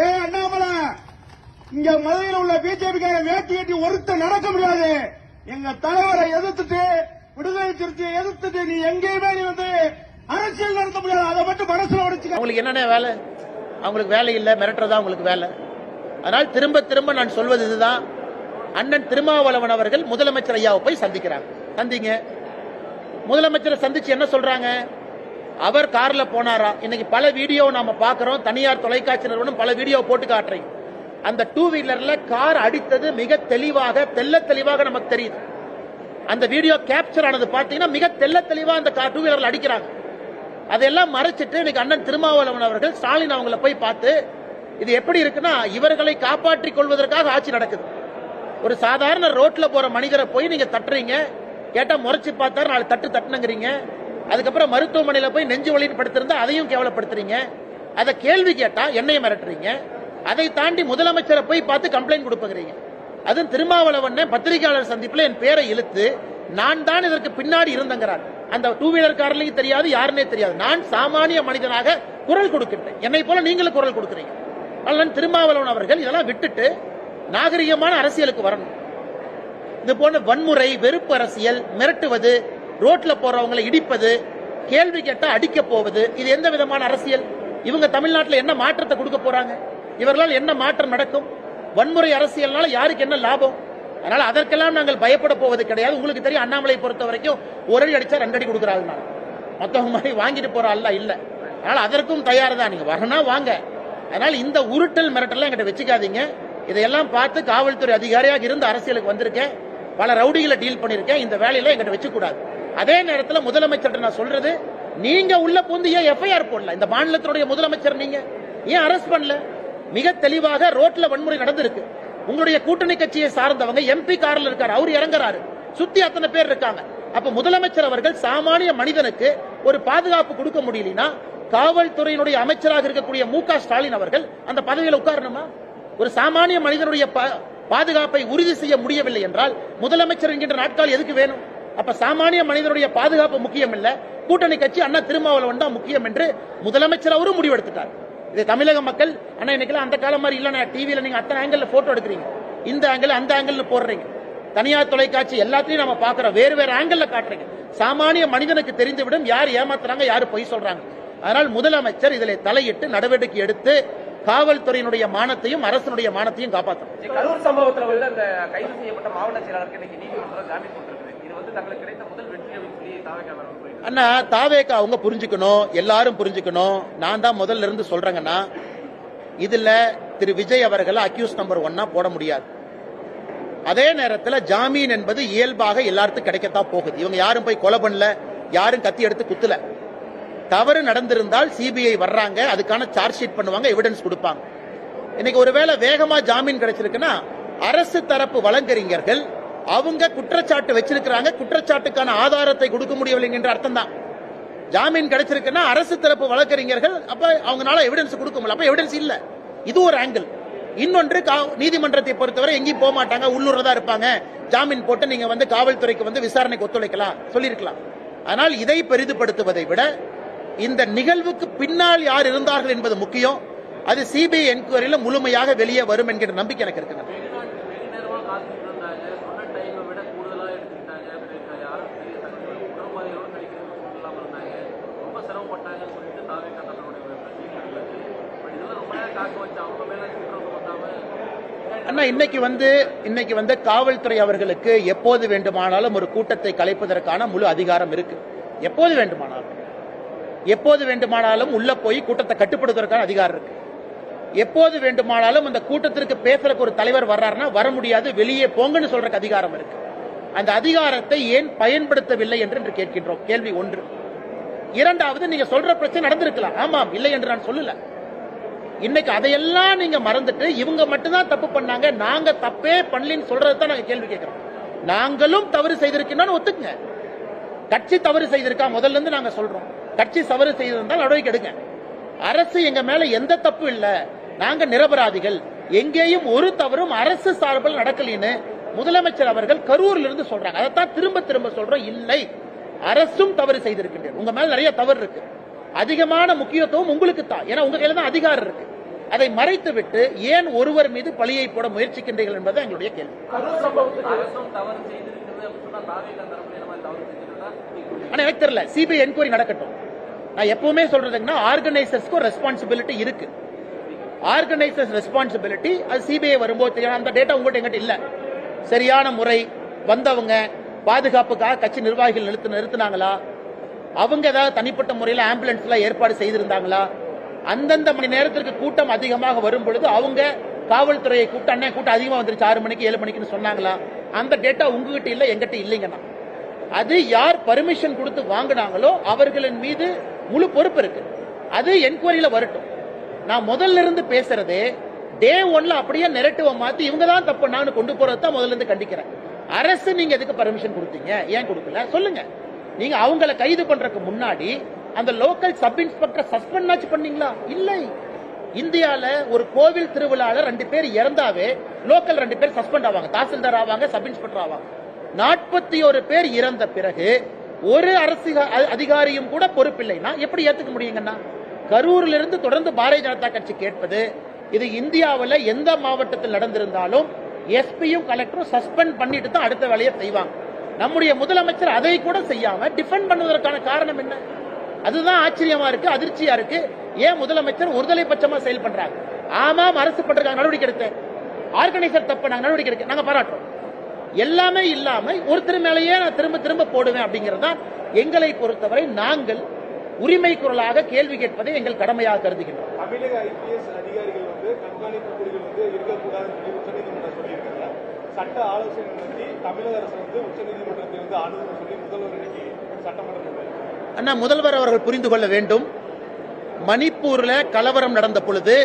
ஏ அண்ணாமலை இங்க மதுரையில் உள்ள பிஜேபி வேட்டி கட்டி ஒருத்த நடக்க முடியாது. எங்க தலைவரை எதிர்த்துட்டு விடுதலை சிறுத்தையை எதிர்த்துட்டு நீ எங்கேயுமே நீ வந்து அரசியல் நடத்த முடியாது? அதை மட்டும் மனசுல உடைச்சுக்க. அவங்களுக்கு என்னென்ன வேலை? அவங்களுக்கு வேலை இல்லை மிரட்டுறதா அவங்களுக்கு வேலை? அதனால் திரும்ப திரும்ப நான் சொல்வது இதுதான். அண்ணன் திருமாவளவன் அவர்கள் முதலமைச்சர் ஐயாவை போய் சந்திக்கிறாங்க சந்திங்க. முதலமைச்சரை சந்திச்சு என்ன சொல்றாங்க? அவர் கார்ல போனாரா? இன்னைக்கு பல வீடியோ நாம பாக்குறோம் தனியார் தொலைக்காட்சி நிறுவனம் பல வீடியோ போட்டு காட்டுறீங்க அந்த டூ வீலர்ல கார் அடித்தது மிக தெளிவாக தெல்ல தெளிவாக நமக்கு தெரியுது. அந்த வீடியோ கேப்சர் ஆனது பாத்தீங்கன்னா மிக தெல்ல தெளிவா அந்த கார் டூ வீலர்ல அடிக்கிறாங்க. அதெல்லாம் மறைச்சிட்டு இன்னைக்கு அண்ணன் திருமாவளவன் அவர்கள் ஸ்டாலின் அவங்கள போய் பார்த்து இது எப்படி இருக்குன்னா இவர்களை காப்பாற்றிக் கொள்வதற்காக ஆட்சி நடக்குது. ஒரு சாதாரண ரோட்ல போற மனிதரை போய் நீங்க தட்டுறீங்க கேட்டா முறைச்சு பார்த்தா நாலு தட்டு தட்டுனுங்கிறீங்க. அதுக்கப்புறம் மருத்துவமனையில் போய் நெஞ்சு வலின்னு படுத்திருந்தா அதையும் கேவலப்படுத்துறீங்க? அதை கேள்வி கேட்டா என்னையும் மிரட்டுறீங்க? அதை தாண்டி முதலமைச்சரை போய் பார்த்து கம்ப்ளைண்ட் கொடுப்பீங்க அதுவும் திருமாவளவன் பத்திரிகையாளர் சந்திப்பில் என் பேரை இழுத்து நான் தான் இதற்கு பின்னாடி இருந்தங்கிறார். அந்த டூ வீலர் காரலையும் தெரியாது யாருன்னே தெரியாது. நான் சாமானிய மனிதனாக குரல் கொடுக்கின்றேன். என்னை போல நீங்களும் குரல் கொடுக்குறீங்க. அதனால் திருமாவளவன் அவர்கள் இதெல்லாம் விட்டுட்டு நாகரிகமான அரசியலுக்கு வரணும். இது போன்ற வன்முறை வெறுப்பு அரசியல் மிரட்டுவது ரோட்ல போறவங்களை இடிப்பது கேள்வி கேட்டா அடிக்க போவது இது எந்த விதமான அரசியல்? இவங்க தமிழ்நாட்டில் என்ன மாற்றத்தை கொடுக்க போறாங்க? இவர்களால் என்ன மாற்றம் நடக்கும்? வன்முறை அரசியல்னால யாருக்கு என்ன லாபம்? அதனால அதற்கெல்லாம் நாங்கள் பயப்பட போவது கிடையாது. உங்களுக்கு தெரியும் அண்ணாமலை பொறுத்த வரைக்கும் ஒரு அடி அடிச்சா ரெண்டு அடி கொடுக்குறாங்க நான் மத்தவங்க மாதிரி வாங்கிட்டு போற அல்ல இல்ல. அதனால அதற்கும் தயார் தான் நீங்க வரனா வாங்க. அதனால இந்த உருட்டல் மிரட்டல் எங்கிட்ட வச்சுக்காதீங்க. இதையெல்லாம் பார்த்து காவல்துறை அதிகாரியாக இருந்து அரசியலுக்கு வந்திருக்கேன். பல ரவுடிகளை டீல் பண்ணிருக்கேன் இந்த வேலையில எங்கிட்ட வச்சுக்கூடாது. அதே நேரத்தில் முதலமைச்சர்கிட்ட நான் சொல்றது நீங்க உள்ள பூந்து ஏன் எஃப்ஐஆர் போடல? இந்த மாநிலத்தினுடைய முதலமைச்சர் நீங்க. ஏன் அரெஸ்ட் பண்ணல? மிக தெளிவாக ரோட்ல வன்முறை நடந்திருக்கு. உங்களுடைய கூட்டணி கட்சியை சார்ந்தவங்க எம்பி கார்ல இருக்காரு அவர் இறங்குறாரு. சுத்தி அத்தனை பேர் இருக்காங்க. அப்ப முதலமைச்சர் அவர்கள் சாமானிய மனிதனுக்கு ஒரு பாதுகாப்பு கொடுக்க முடியலனா காவல்துறையினுடைய அமைச்சராக இருக்கக்கூடிய மு ஸ்டாலின் அவர்கள் அந்த பதவியில் உட்காரணுமா? ஒரு சாமானிய மனிதனுடைய பா- பாதுகாப்பை உறுதி செய்ய முடியவில்லை என்றால் முதலமைச்சர் என்கின்ற நாட்கள் எதுக்கு வேணும்? அப்ப சாமானிய மனிதனுடைய பாதுகாப்பு முக்கியம் இல்ல கூட்டணி கட்சி அண்ணா திருமாவளவன் தான் முக்கியம் என்று முதலமைச்சர் அவரும் முடிவெடுத்துட்டார். இது தமிழக மக்கள் அண்ணா இன்னைக்கு அந்த காலம் மாதிரி இல்லைண்ணா டிவியில நீங்க அத்தனை ஆங்கிள் போட்டோ எடுக்கிறீங்க. இந்த ஆங்கிள் அந்த ஆங்கிள் போடுறீங்க. தனியார் தொலைக்காட்சி எல்லாத்தையும் நம்ம பாக்குறோம் வேறு வேறு ஆங்கிள் காட்டுறீங்க. சாமானிய மனிதனுக்கு தெரிந்துவிடும் யார் ஏமாத்துறாங்க யார் பொய் சொல்றாங்க. அதனால் முதலமைச்சர் இதில் தலையிட்டு நடவடிக்கை எடுத்து காவல்துறையினுடைய மானத்தையும் அரசனுடைய மானத்தையும் காப்பாற்றும் கரூர் சம்பவத்தில் உள்ள அந்த கைது செய்யப்பட்ட மாவட்ட செயலாளருக்கு இன்னைக்கு அண்ணா தாவேக்கா அவங்க புரிஞ்சுக்கணும் எல்லாரும் புரிஞ்சுக்கணும். நான் தான் முதல்ல இருந்து சொல்றேங்கன்னா இதுல திரு விஜய் அவர்களை அக்யூஸ் நம்பர் ஒன்னா போட முடியாது. அதே நேரத்தில் ஜாமீன் என்பது இயல்பாக எல்லாருக்கும் கிடைக்கத்தான் போகுது. இவங்க யாரும் போய் கொலை பண்ணல யாரும் கத்தி எடுத்து குத்துல. தவறு நடந்திருந்தால் சிபிஐ வர்றாங்க அதுக்கான சார்ஜ் ஷீட் பண்ணுவாங்க எவிடன்ஸ் கொடுப்பாங்க. இன்னைக்கு ஒருவேளை வேகமா ஜாமீன் கிடைச்சிருக்குன்னா அரசு தரப்பு வழக்கறிஞர்கள் அவங்க குற்றச்சாட்டு வச்சிருக்கிறாங்க. குற்றச்சாட்டுக்கான ஆதாரத்தை கொடுக்க முடியவில்லை என்ற அர்த்தம் தான் ஜாமீன் கிடைச்சிருக்குன்னா அரசு தரப்பு வழக்கறிஞர்கள் அப்ப அவங்களால எவிடன்ஸ் கொடுக்க முடியல. அப்ப எவிடன்ஸ் இல்ல. இது ஒரு ஆங்கிள் இன்னொன்று கா- நீதிமன்றத்தை பொறுத்தவரை எங்கேயும் போக மாட்டாங்க. உள்ளூர்ல தான் இருப்பாங்க. ஜாமீன் போட்டு நீங்க வந்து காவல்துறைக்கு வந்து விசாரணைக்கு ஒத்துழைக்கலாம். சொல்லியிருக்கலாம். ஆனால் இதை பெரிதுபடுத்துவதை விட இந்த நிகழ்வுக்கு பின்னால் யார் இருந்தார்கள் என்பது முக்கியம். அது சிபிஐ என்கொயரியில முழுமையாக வெளியே வரும் என்கிற நம்பிக்கை எனக்கு இருக்கிறது அண்ணா இன்னைக்கு வந்து இன்னைக்கு வந்து காவல்துறை அவர்களுக்கு எப்போது வேண்டுமானாலும் ஒரு கூட்டத்தை கலைப்பதற்கான முழு அதிகாரம் இருக்கு. எப்போது வேண்டுமானாலும். எப்போது வேண்டுமானாலும் உள்ள போய் கூட்டத்தை கட்டுப்படுத்துவதற்கான அதிகாரம் இருக்கு. எப்போது வேண்டுமானாலும் அந்த கூட்டத்திற்கு பேசுறதுக்கு ஒரு தலைவர் வர்றாருன்னா வர முடியாது வெளியே போங்கன்னு சொல்றதுக்கு அதிகாரம் இருக்கு. அந்த அதிகாரத்தை ஏன் பயன்படுத்தவில்லை என்று என்று கேட்கின்றோம். கேள்வி ஒன்று. இரண்டாவது நீங்க சொல்ற பிரச்சனை நடந்திருக்கலாம். ஆமாம் இல்லை என்று நான் சொல்லல. இன்னைக்கு அதையெல்லாம் நீங்க மறந்துட்டு இவங்க மட்டும்தான் தப்பு பண்ணாங்க நாங்க தப்பே பண்ணலன்னு சொல்றது தான் நாங்க கேள்வி கேட்கிறோம். நாங்களும் தவறு செய்திருக்கோம்னு ஒத்துக்குங்க. கட்சி தவறு செய்திருக்கா? முதல்ல இருந்து நாங்க சொல்றோம். கட்சி தவறு செய்திருந்தால் நடவடிக்கை எடுங்க. அரசு எங்க மேல எந்த தப்பு இல்ல. நாங்க நிரபராதிகள். எங்கேயும் ஒரு தவறும் அரசு சார்பில் நடக்கலன்னு முதலமைச்சர் அவர்கள் கரூர்ல இருந்து சொல்றாங்க. அதைத்தான் திரும்ப திரும்ப சொல்றோம். இல்லை. அரசும் தவறு செய்திருக்கின்றனர். உங்க மேல நிறைய தவறு இருக்கு. அதிகமான முக்கியத்துவம் உங்களுக்கு தான் ஏன்னா உங்க கையில தான் அதிகாரம் இருக்கு. அதை மறைத்துவிட்டு ஏன் ஒருவர் மீது பழியை போட முயற்சிக்கின்றீர்கள் என்பது எங்களுடைய கேள்வி. ஆனா எனக்கு தெரியல. சிபிஐ என்கொயரி நடக்கட்டும். நான் எப்பவுமே சொல்றதுங்கன்னா ஆர்கனைசர்ஸ்க்கு ரெஸ்பான்சிபிலிட்டி இருக்கு. ஆர்கனைசர்ஸ் ரெஸ்பான்சிபிலிட்டி அது சிபிஐ வரும்போது தெரியும் அந்த டேட்டா உங்கள்கிட்ட எங்கிட்ட இல்ல. சரியான முறை வந்தவங்க பாதுகாப்புக்காக கட்சி நிர்வாகிகள் நிறுத்து நிறுத்தினாங்களா? அவங்க ஏதாவது தனிப்பட்ட முறையில் ஆம்புலன்ஸ்லாம் ஏற்பாடு செய்திருந்தாங்களா? அந்தந்த மணி நேரத்திற்கு கூட்டம் அதிகமாக வரும் பொழுது அவங்க காவல்துறையை கூப்பிட்டு அண்ணன் கூட்டம் அதிகமாக வந்துருச்சு. ஆறு மணிக்கு ஏழு மணிக்குன்னு சொன்னாங்களா? அந்த டேட்டா உங்ககிட்ட இல்லை எங்கிட்ட இல்லைங்கண்ணா அது யார் பர்மிஷன் கொடுத்து வாங்கினாங்களோ அவர்களின் மீது முழு பொறுப்பு இருக்கு. அது என்கொயரியில வரட்டும். நான் முதல்ல இருந்து பேசுறதே டே ஒன்ல அப்படியே நெரட்டிவ மாத்தி இவங்க தான் தப்பு. நான் கொண்டு போறது தான் முதல்ல இருந்து கண்டிக்கிறேன். அரசு நீங்க எதுக்கு பர்மிஷன் கொடுத்தீங்க? ஏன் கொடுக்கல? சொல்லுங்க. நீங்க அவங்கள கைது பண்றதுக்கு முன்னாடி அந்த லோக்கல் சப் இன்ஸ்பெக்டர் சஸ்பெண்ட் ஆச்சு பண்ணீங்களா? இல்லை. இந்தியால ஒரு கோவில் திருவிழால ரெண்டு பேர் இறந்தாவே லோக்கல் ரெண்டு பேர் சஸ்பெண்ட் ஆவாங்க. தாசில்தார் ஆவாங்க சப் இன்ஸ்பெக்டர் ஆவாங்க. நாற்பத்தி ஒரு பேர் இறந்த பிறகு ஒரு அரசு அதிகாரியும் கூட பொறுப்பில்லைன்னா எப்படி ஏத்துக்க முடியுங்கண்ணா? கரூரில் இருந்து தொடர்ந்து பாரதிய ஜனதா கட்சி கேட்பது இது இந்தியாவில் எந்த மாவட்டத்தில் நடந்திருந்தாலும் எஸ்பியும் கலெக்டரும் சஸ்பெண்ட் பண்ணிட்டு தான் அடுத்த வேலையை செய்வாங்க. நம்முடைய முதலமைச்சர் அதை கூட செய்யாம டிஃபெண்ட் பண்ணுவதற்கான காரணம் என்ன? அதுதான் ஆச்சரியமா இருக்கு அதிர்ச்சியா இருக்கு. ஏன் முதலமைச்சர் ஒருதலை பட்சமா செயல் பண்றாங்க? ஆமாம் அரசு பண்றாங்க நடவடிக்கை எடுத்தேன் ஆர்கனைசர் தப்ப நாங்க நடவடிக்கை எடுக்க நாங்க பாராட்டுறோம். எல்லாமே இல்லாம ஒருத்தர் மேலேயே நான் திரும்ப திரும்ப போடுவேன் அப்படிங்கிறது தான் எங்களை பொறுத்தவரை நாங்கள் உரிமை குரலாக கேள்வி கேட்பதை எங்கள் கடமையாக கருதுகின்றோம். தமிழக ஐபிஎஸ் அதிகாரிகள் வந்து கண்காணிப்பு குழுவில் வந்து இருக்கக்கூடாது சொல்லியிருக்காங்க. சட்ட ஆலோசனை நடத்தி தமிழக அரசு வந்து உச்சநீதிமன்றத்தை வந்து அணுகுன்னு சொல்லி முதல்வர் இன்னைக்கு சட்டமன்றத்தில் அண்ணா முதல்வர் அவர்கள் புரிந்து கொள்ள வேண்டும். மணிப்பூர்ல கலவரம் நடந்த பொழுது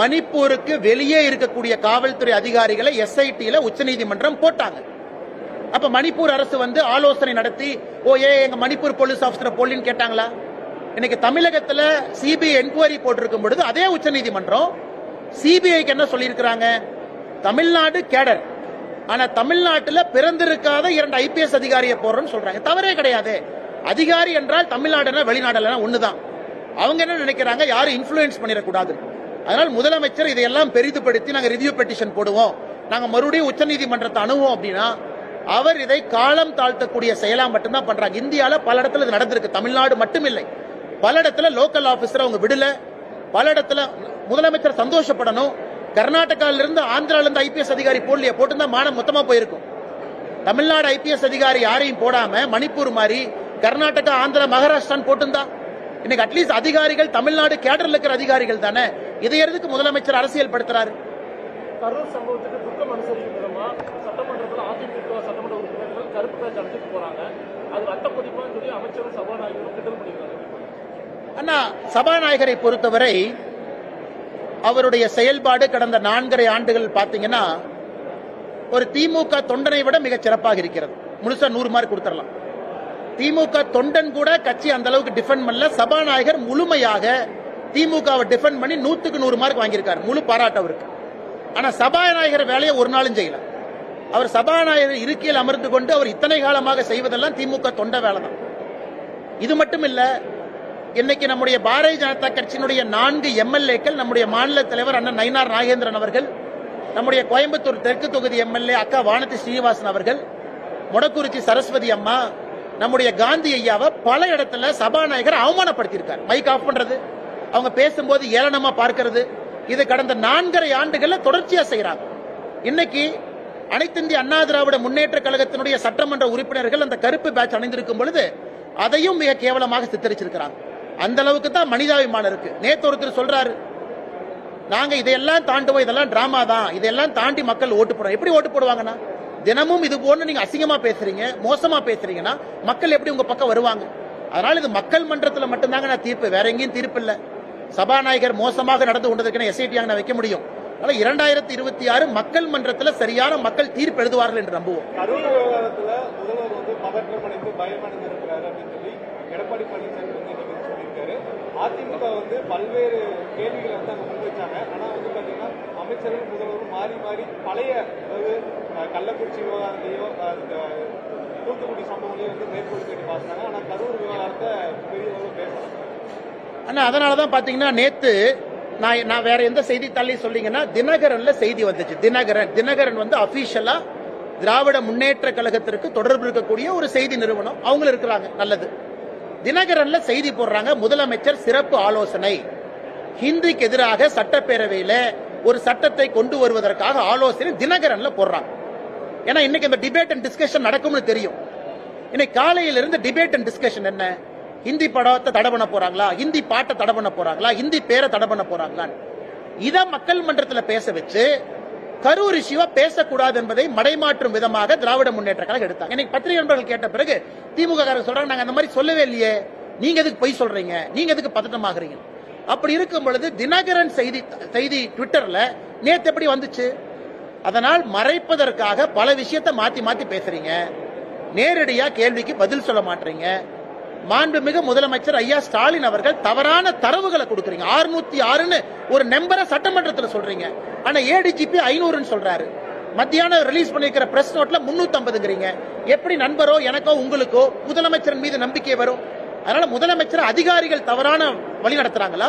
மணிப்பூருக்கு வெளியே இருக்கக்கூடிய காவல்துறை அதிகாரிகளை எஸ்ஐடியில உச்சநீதிமன்றம் போட்டாங்க. அப்ப மணிப்பூர் அரசு வந்து ஆலோசனை நடத்தி ஓ ஏ எங்க மணிப்பூர் போலீஸ் ஆபீசர் போலின்னு கேட்டாங்களா? இன்னைக்கு தமிழகத்துல சிபிஐ என்கொயரி போட்டிருக்கும் பொழுது அதே உச்சநீதிமன்றம் சிபிஐக்கு என்ன சொல்லியிருக்கிறாங்க? தமிழ்நாடு கேடர். ஆனா தமிழ்நாட்டில் பிறந்திருக்காத இரண்டு ஐபிஎஸ் அதிகாரியை போடுறோம்னு சொல்றாங்க. தவறே கிடையாது. அதிகாரி என்றால் தமிழ்நாடுனா வெளிநாடுல ஒண்ணுதான். அவங்க என்ன நினைக்கிறாங்க? யாரும் இன்ஃபுளுன்ஸ் பண்ணிடக்கூடாது. அதனால் முதலமைச்சர் இதையெல்லாம் பெரிதுபடுத்தி நாங்கள் ரிவ்யூ பெட்டிஷன் போடுவோம். நாங்கள் மறுபடியும் உச்சநீதிமன்றத்தை அணுவோம் அப்படின்னா அவர் இதை காலம் தாழ்த்தக்கூடிய செயலா மட்டும்தான் பண்றாங்க. இந்தியாவில் பல இடத்துல இது நடந்திருக்கு. தமிழ்நாடு மட்டுமில்லை. பல இடத்துல லோக்கல் ஆபீசர் அவங்க விடல. பல இடத்துல முதலமைச்சர் சந்தோஷப்படணும். கர்நாடகால இருந்து ஆந்திரால இருந்து ஐபிஎஸ் அதிகாரி போடலையே போட்டுருந்தா மானம் மொத்தமா போயிருக்கும். தமிழ்நாடு ஐபிஎஸ் அதிகாரி யாரையும் போடாம மணிப்பூர் மாதிரி கர்நாடகா ஆந்திரா மகாராஷ்டிரான்னு போட்டிருந்தா இன்னைக்கு அட்லீஸ்ட் அதிகாரிகள் தமிழ்நாடு கேடர்ல இருக்கிற அதிகாரிகள் தானே இதை எதுக்கு முதலமைச்சர் அரசியல் படுத்துறாரு? கரூர் சம்பவத்துக்கு துக்கம் அனுசரிக்கும் விதமா சட்டமன்றத்தில் அதிமுக சட்டமன்ற உறுப்பினர்கள் கருப்பு பேச்சு அழைச்சிட்டு போறாங்க. அது ரத்த கொதிப்பான்னு சொல்லி அமைச்சரும் சபாநாயகரும் கிண்டல் பண்ணியிருக்காங்க அண்ணா சபாநாயகரை பொறுத்தவரை அவருடைய செயல்பாடு கடந்த நான்கரை ஆண்டுகள் பாத்தீங்கன்னா ஒரு திமுக தொண்டனை விட மிக சிறப்பாக இருக்கிறது. முழுசா நூறு மார்க் கொடுத்துடலாம். திமுக தொண்டன் கூட கட்சி அந்த அளவுக்கு டிஃபெண்ட் பண்ணல. சபாநாயகர் முழுமையாக திமுகவை டிஃபெண்ட் பண்ணி நூத்துக்கு நூறு மார்க் வாங்கியிருக்காரு. முழு பாராட்டு அவருக்கு. ஆனா சபாநாயகர் வேலையை ஒரு நாளும் செய்யல. அவர் சபாநாயகர் இருக்கையில் அமர்ந்து கொண்டு அவர் இத்தனை காலமாக செய்வதெல்லாம் திமுக தொண்ட வேலை தான் இது மட்டும் இல்லை இன்னைக்கு நம்முடைய பாரதிய ஜனதா கட்சியினுடைய நான்கு எம்எல்ஏக்கள் நம்முடைய மாநில தலைவர் அண்ணன் நயினார் நாகேந்திரன் அவர்கள் நம்முடைய கோயம்புத்தூர் தெற்கு தொகுதி எம்எல்ஏ அக்கா வானதி ஸ்ரீனிவாசன் அவர்கள் மொடக்குறிச்சி சரஸ்வதி அம்மா நம்முடைய காந்தி ஐயாவை பல இடத்துல சபாநாயகர் அவமானப்படுத்தியிருக்கார். மைக் ஆஃப் பண்றது அவங்க பேசும்போது ஏளனமா பார்க்கிறது. இது கடந்த நான்கரை ஆண்டுகள்ல தொடர்ச்சியா செய்யறாங்க இன்னைக்கு அனைத்து இந்திய அண்ணா திராவிட முன்னேற்ற கழகத்தினுடைய சட்டமன்ற உறுப்பினர்கள் அந்த கருப்பு பேட்ச் அணிந்திருக்கும் பொழுது அதையும் மிக கேவலமாக சித்தரிச்சிருக்கிறாங்க. அந்த அளவுக்கு தான் மனிதாபிமானம் இருக்கு. நேத்து ஒருத்தர் சொல்றாரு நாங்க இதையெல்லாம் தாண்டுவோம் இதெல்லாம் டிராமா தான். இதெல்லாம் தாண்டி மக்கள் ஓட்டு போடுறோம் எப்படி ஓட்டு போடுவாங்கன்னா? தினமும் இது போன்று நீங்க அசிங்கமா பேசுறீங்க மோசமா பேசுறீங்கன்னா மக்கள் எப்படி உங்க பக்கம் வருவாங்க? அதனால இது மக்கள் மன்றத்தில் மட்டும்தாங்க நான் தீர்ப்பு வேற எங்கேயும் தீர்ப்பு இல்ல. சபாநாயகர் மோசமாக நடந்து கொண்டதற்கான எஸ்ஐடி நான் வைக்க முடியும். அதனால இரண்டாயிரத்தி இருபத்தி ஆறு மக்கள் மன்றத்தில் சரியான மக்கள் தீர்ப்பு எழுதுவார்கள் என்று நம்புவோம். எடப்பாடி பழனிசாமி இருக்காரு. அதிமுக வந்து பல்வேறு கேள்விகளை வந்து அங்க முன்வைச்சாங்க. ஆனா வந்து பாத்தீங்கன்னா அமைச்சரும் முதல்வரும் மாறி மாறி பழைய அதாவது கள்ளக்குறிச்சி விவகாரத்தையோ தூத்துக்குடி சம்பவங்களையும் வந்து மேற்கோள் கேட்டு பார்த்தாங்க. ஆனா கரூர் விவகாரத்தை பெரிய அளவு பேசல. ஆனா அதனால தான் பாத்தீங்கன்னா நேத்து நான் நான் வேற எந்த செய்தித்தாளையும் சொல்லிங்கன்னா தினகரன்ல செய்தி வந்துச்சு. தினகரன் தினகரன் வந்து அபிஷியலா திராவிட முன்னேற்ற கழகத்திற்கு தொடர்பு இருக்கக்கூடிய ஒரு செய்தி நிறுவனம். அவங்க இருக்கிறாங்க. நல்லது. தினகரன்ல செய்தி போடுறாங்க முதலமைச்சர் சிறப்பு ஆலோசனை. ஹிந்திக்கு எதிராக சட்டப்பேரவையில ஒரு சட்டத்தை கொண்டு வருவதற்காக ஆலோசனை தினகரன்ல போடுறாங்க. ஏன்னா இன்னைக்கு இந்த டிபேட் அண்ட் டிஸ்கஷன் நடக்கும்னு தெரியும். இன்னைக்கு காலையில இருந்து டிபேட் அண்ட் டிஸ்கஷன் என்ன? ஹிந்தி படத்தை தடை பண்ண போறாங்களா? ஹிந்தி பாட்டை தடை பண்ண போறாங்களா? ஹிந்தி பேரை தடை பண்ண போறாங்களான்னு. இத மக்கள் மன்றத்தில் பேச வச்சு கரூர் இஷ்யூவா பேசக்கூடாது என்பதை மடைமாற்றும் விதமாக திராவிட முன்னேற்ற கழகம் எடுத்தாங்க. இன்னைக்கு பத்திரிகை நண்பர்கள் கேட்ட பிறகு திமுக காரங்க சொல்றாங்க நாங்க அந்த மாதிரி சொல்லவே இல்லையே. நீங்க எதுக்கு பொய் சொல்றீங்க? நீங்க எதுக்கு பதட்டமாகறீங்க அப்படி இருக்கும் பொழுது தினகரன் செய்தி செய்தி ட்விட்டர்ல நேத்து எப்படி வந்துச்சு? அதனால் மறைப்பதற்காக பல விஷயத்தை மாத்தி மாத்தி பேசுறீங்க. நேரடியா கேள்விக்கு பதில் சொல்ல மாட்டீங்க. மாண்புமிகு முதலமைச்சர் ஐயா ஸ்டாலின் அவர்கள் தவறான தரவுகளை கொடுக்குறீங்க. 606 ஆறுன்னு ஒரு நம்பரை சட்டமன்றத்தில் சொல்றீங்க. ஆனா ஏடிஜிபி ஐநூறுன்னு சொல்றாரு. மத்தியானம் ரிலீஸ் பண்ணிருக்கிற பிரஸ் நோட்ல 350ங்கிறீங்க எப்படி நண்பரோ எனக்கோ உங்களுக்கோ முதலமைச்சர் மீது நம்பிக்கை வரும்? அதனால முதலமைச்சர் அதிகாரிகள் தவறான வழி நடத்துறாங்களா?